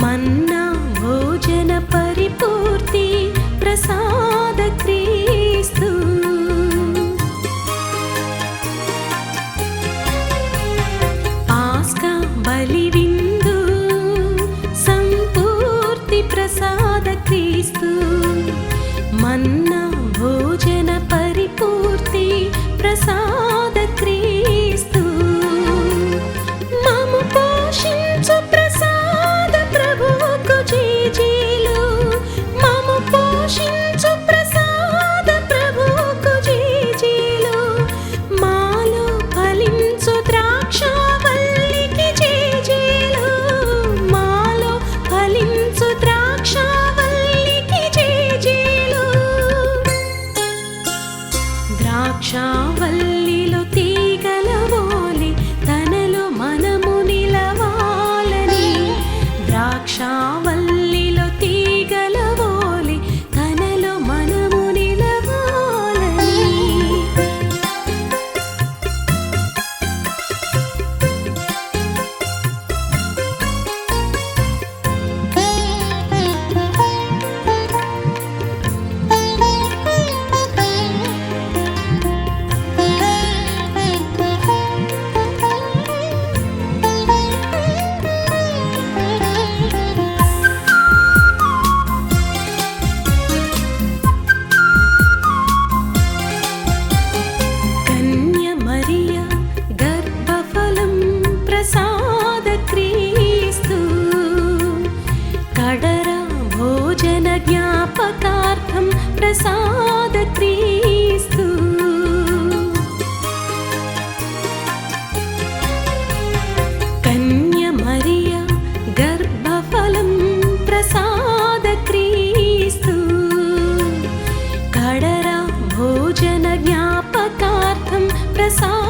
మన్నా భోజన పరిపూర్తి ప్రసాద క్రీస్తు. ఆస్కా బలి साक्षावल्ली भोजनज्ञापकार्थं प्रसादक्रीस्तु कन्यमरिय गर्भफलं प्रसादक्रीस्तु कडरा भोजनज्ञापकार्थं प्रसाद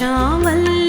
சாவல்